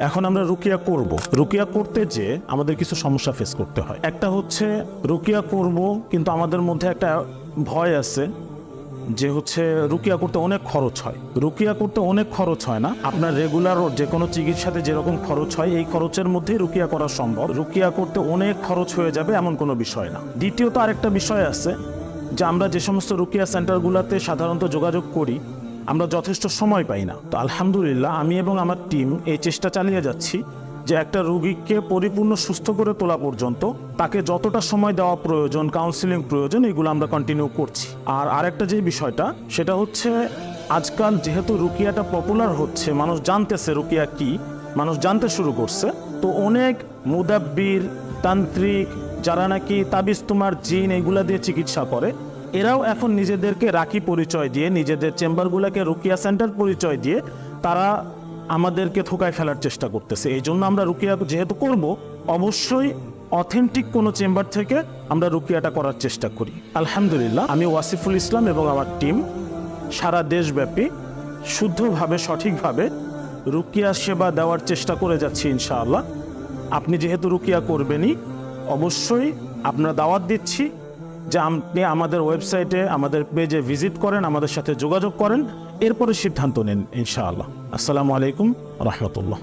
এখন আমরা রুকিয়া করব। রুকিয়া করতে যে আমাদের কিছু সমস্যা ফেস করতে হয়। একটা হচ্ছে রুকিয়া করব, কিন্তু আমাদের মধ্যে একটা ভয় আছে যে হচ্ছে রুকিয়া করতে অনেক খরচ হয়। রুকিয়া করতে অনেক খরচ হয় না। আপনার রেগুলার যে কোনো চিকিৎসাতে যেরকম খরচ হয়, এই খরচের মধ্যেই রুকিয়া করা সম্ভব। রুকিয়া করতে অনেক খরচ হয়ে যাবে এমন কোনো বিষয় না। দ্বিতীয়ত আরেকটা বিষয় আছে যে আমরা যে সমস্ত রুকিয়া সেন্টারগুলোতে সাধারণত যোগাযোগ করি আমরা যথেষ্ট সময় পাই না। তো আলহামদুলিল্লাহ, আমি এবং আমার টিম এই চেষ্টা চালিয়ে যাচ্ছি যে একটা রুগীকে পরিপূর্ণ সুস্থ করে তোলা পর্যন্ত তাকে যতটা সময় দেওয়া প্রয়োজন কাউন্সিলিং প্রয়োজন, এগুলো আমরা কন্টিনিউ করছি। আর আরেকটা যে বিষয়টা, সেটা হচ্ছে আজকাল যেহেতু রুকিয়াটা পপুলার হচ্ছে, মানুষ জানতেছে রুকিয়া কি, মানুষ জানতে শুরু করছে, তো অনেক মুদাব্বির, তান্ত্রিক যারা নাকি তাবিজ তোমার জিন, এগুলা দিয়ে চিকিৎসা করে এরাও এখন নিজেদেরকে রাখি পরিচয় দিয়ে, নিজেদের চেম্বারগুলোকে রুকিয়া সেন্টার পরিচয় দিয়ে তারা আমাদেরকে থোকায় ফেলার চেষ্টা করতেছে। এই জন্য আমরা রুকিয়া যেহেতু করব, অবশ্যই অথেন্টিক কোনো চেম্বার থেকে আমরা রুকিয়াটা করার চেষ্টা করি। আলহামদুলিল্লাহ, আমি ওয়াসিফুল ইসলাম এবং আমার টিম সারা দেশব্যাপী শুদ্ধভাবে, সঠিকভাবে রুকিয়া সেবা দেওয়ার চেষ্টা করে যাচ্ছি ইনশাআল্লাহ। আপনি যেহেতু রুকিয়া করবেনই, অবশ্যই আপনারা দাওয়াত দিচ্ছি। যে আপনি আমাদের ওয়েবসাইটে, আমাদের পেজে ভিজিট করেন, আমাদের সাথে যোগাযোগ করেন। এরপরে সিদ্ধান্ত নেন, ইনশাআল্লাহ। আসসালামু আলাইকুম, রহমতুল্লাহ।